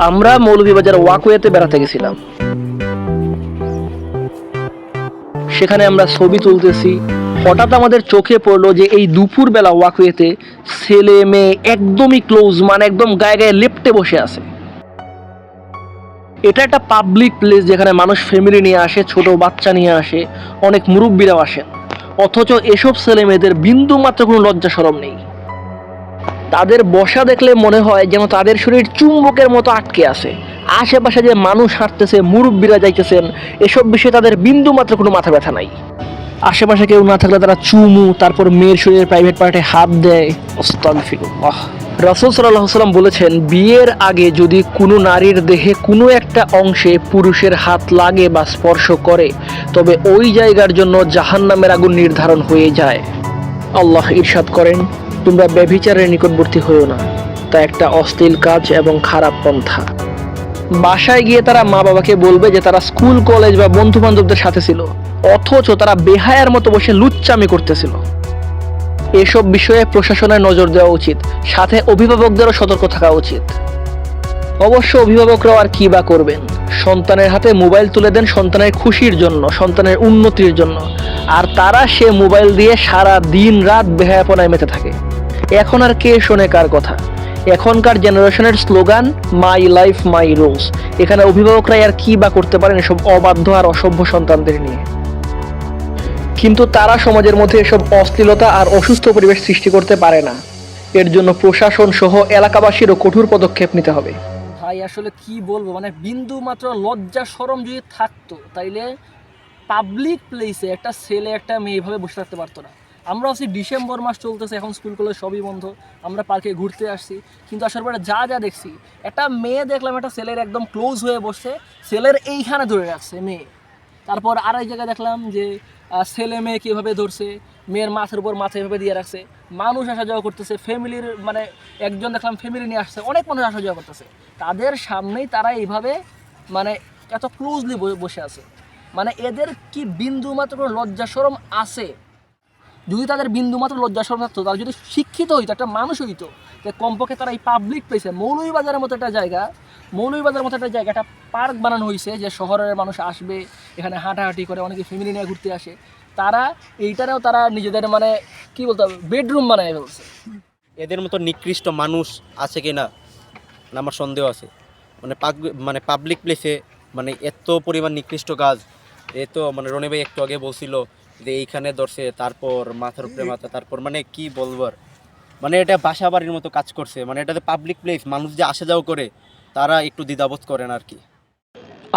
আমরা মৌলভীবাজার ওয়াকওয়েতে বেড়াতে গেছিলাম। সেখানে আমরা ছবি তুলতেছি। হঠাৎ আমাদের চোখে পড়ল যে এই দুপুরবেলা ওয়াকওয়েতে ছেলে মেয়ে একদমই ক্লোজ মানে একদম গায়ে গায়ে লেপটে বসে আছে। এটা একটা পাবলিক প্লেস যেখানে মানুষ ফ্যামিলি নিয়ে আসে, ছোট বাচ্চা নিয়ে আসে, অনেক মুরব্বীরাও আসেন। অথচ এসব ছেলে মেয়েদের বিন্দু মাত্র কোনো লজ্জা সরম নেই। তাদের বসা দেখলে মনে হয় যেন তাদের শরীর চুম্বকের মতো আটকে আছে। আশেপাশে যে মানুষ হাঁটতেছে, মুরব্বীরা যাইতেছেন, এসব বিষয়ে তাদের বিন্দু মাত্র কোনো মাথা ব্যথা নাই। আশেপাশে কেউ না থাকলে তারা চুমু, তারপর মেয়ের শরীরের প্রাইভেট পার্টে হাত দেয়। রাসূল আলাইহি সাল্লাম বলেছেন, বিয়ের আগে যদি কোনো নারীর দেহে কোনো একটা অংশে পুরুষের হাত লাগে বা স্পর্শ করে, তবে ওই জায়গার জন্য জাহান্নামের আগুন নির্ধারণ হয়ে যায়। আল্লাহ ইরশাদ করেন তোমরা ব্যভিচারের নিকটবর্তী হইও না, তা একটা অশ্লীল কাজ এবং খারাপ পন্থা। বাসায় গিয়ে তারা মা বাবাকে বলবে যে তারা স্কুল, কলেজ বা বন্ধু বান্ধবদের সাথে ছিল, অথচ তারা বেহায়ার মতো বসে লুচ্চামি করতেছিল। এসব বিষয়ে প্রশাসনের নজর দেওয়া উচিত, সাথে অভিভাবকদেরও সতর্ক থাকা উচিত। অবশ্য অভিভাবকরাও আর কি বা করবেন? সন্তানের হাতে মোবাইল তুলে দেন সন্তানের খুশির জন্য, সন্তানের উন্নতির জন্য, আর তারা সে মোবাইল দিয়ে সারা দিন রাত বেহায়াপনায় মেতে থাকে। এখন আর কে শোনে কার কথা? এখনকার জেনারেশনের slogan my life my rules এখানে অভিভাবকরা আর কি বা করতে পারেন এসব অবাধ্য আর অসভ্য সন্তানদের নিয়ে। কিন্তু তারা সমাজের মধ্যে এসব অশ্লীলতা আর অসুস্থ পরিবেশ সৃষ্টি করতে পারে না। এর জন্য প্রশাসন সহ এলাকাবাসীরও কঠোর পদক্ষেপ নিতে হবে। ভাই, আসলে কি বলব? মানে বিন্দু মাত্র লজ্জা, সরম যদি থাকতো, তাইলে পাবলিক প্লেসে একটা ছেলে, একটা মেয়ে এভাবে বসে থাকতে পারতো না। আমরা আছি ডিসেম্বর মাস চলতেছে, এখন স্কুল কলেজ সবই বন্ধ, আমরা পার্কে ঘুরতে আসছি। কিন্তু আসার পরে যা যা দেখছি, একটা মেয়ে দেখলাম, একটা ছেলের একদম ক্লোজ হয়ে বসছে, ছেলের এইখানে ধরে রাখছে মেয়ে। তারপর আরেক জায়গায় দেখলাম যে ছেলে মেয়ে কীভাবে ধরছে, মেয়ের মাথার উপর মাথা এভাবে দিয়ে রাখছে, মানুষ আসা যাওয়া করতেছে ফ্যামিলির মানে একজন দেখলাম ফ্যামিলি নিয়ে আসছে, অনেক মানুষ আসা যাওয়া করতেছে। তাদের সামনেই তারা এইভাবে মানে এত ক্লোজলি বসে আছে। মানে এদের কি বিন্দু মাত্র কোনো লজ্জা সরম আছে? যদি তাদের বিন্দু মাত্র লজ্জা সরম থাকতো, তারা যদি শিক্ষিত হইতো, একটা মানুষ হইতো, যে কমপক্ষে তারা এই পাবলিক প্লেসে মৌলভীবাজারের মতো একটা জায়গা, মৌলভীবাজারের মতো একটা জায়গা একটা পার্ক বানানো হয়েছে যে শহরের মানুষ আসবে, এখানে হাঁটাহাঁটি করে অনেকে ফ্যামিলি নিয়ে ঘুরতে আসে, তারা এইটারেও তারা নিজেদের মানে কি বলতে হবে বেডরুম বানায় ফেলছে। এদের মতো নিকৃষ্ট মানুষ আছে কি না, আমার সন্দেহ আছে। মানে মানে পাবলিক প্লেসে মানে এত পরিমাণ নিকৃষ্ট কাজ এ তো মানে রনি ভাই একটু আগে বলছিল যে এইখানে ধরছে, তারপর মাথার উপরে মাথা, তারপর মানে কি বলব আর? মানে এটা বাসা বাড়ির মতো কাজ করছে মানে এটাতে পাবলিক প্লেস মানুষ যে আসা যাওয়া করে, তারা একটু দ্বিধাবোধ করেন আর কি।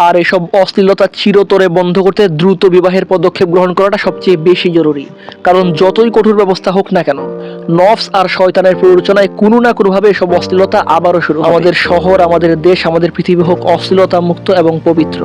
আর এসব অশ্লীলতা চিরতরে বন্ধ করতে দ্রুত বিবাহের পদক্ষেপ গ্রহণ করাটা সবচেয়ে বেশি জরুরি। কারণ যতই কঠোর ব্যবস্থা হোক না কেন, নফস আর শয়তানের প্ররোচনায় কোনো না কোনোভাবে এসব অশ্লীলতা আবারও শুরু আমাদের শহর, আমাদের দেশ, আমাদের পৃথিবী হোক অশ্লীলতা মুক্ত এবং পবিত্র।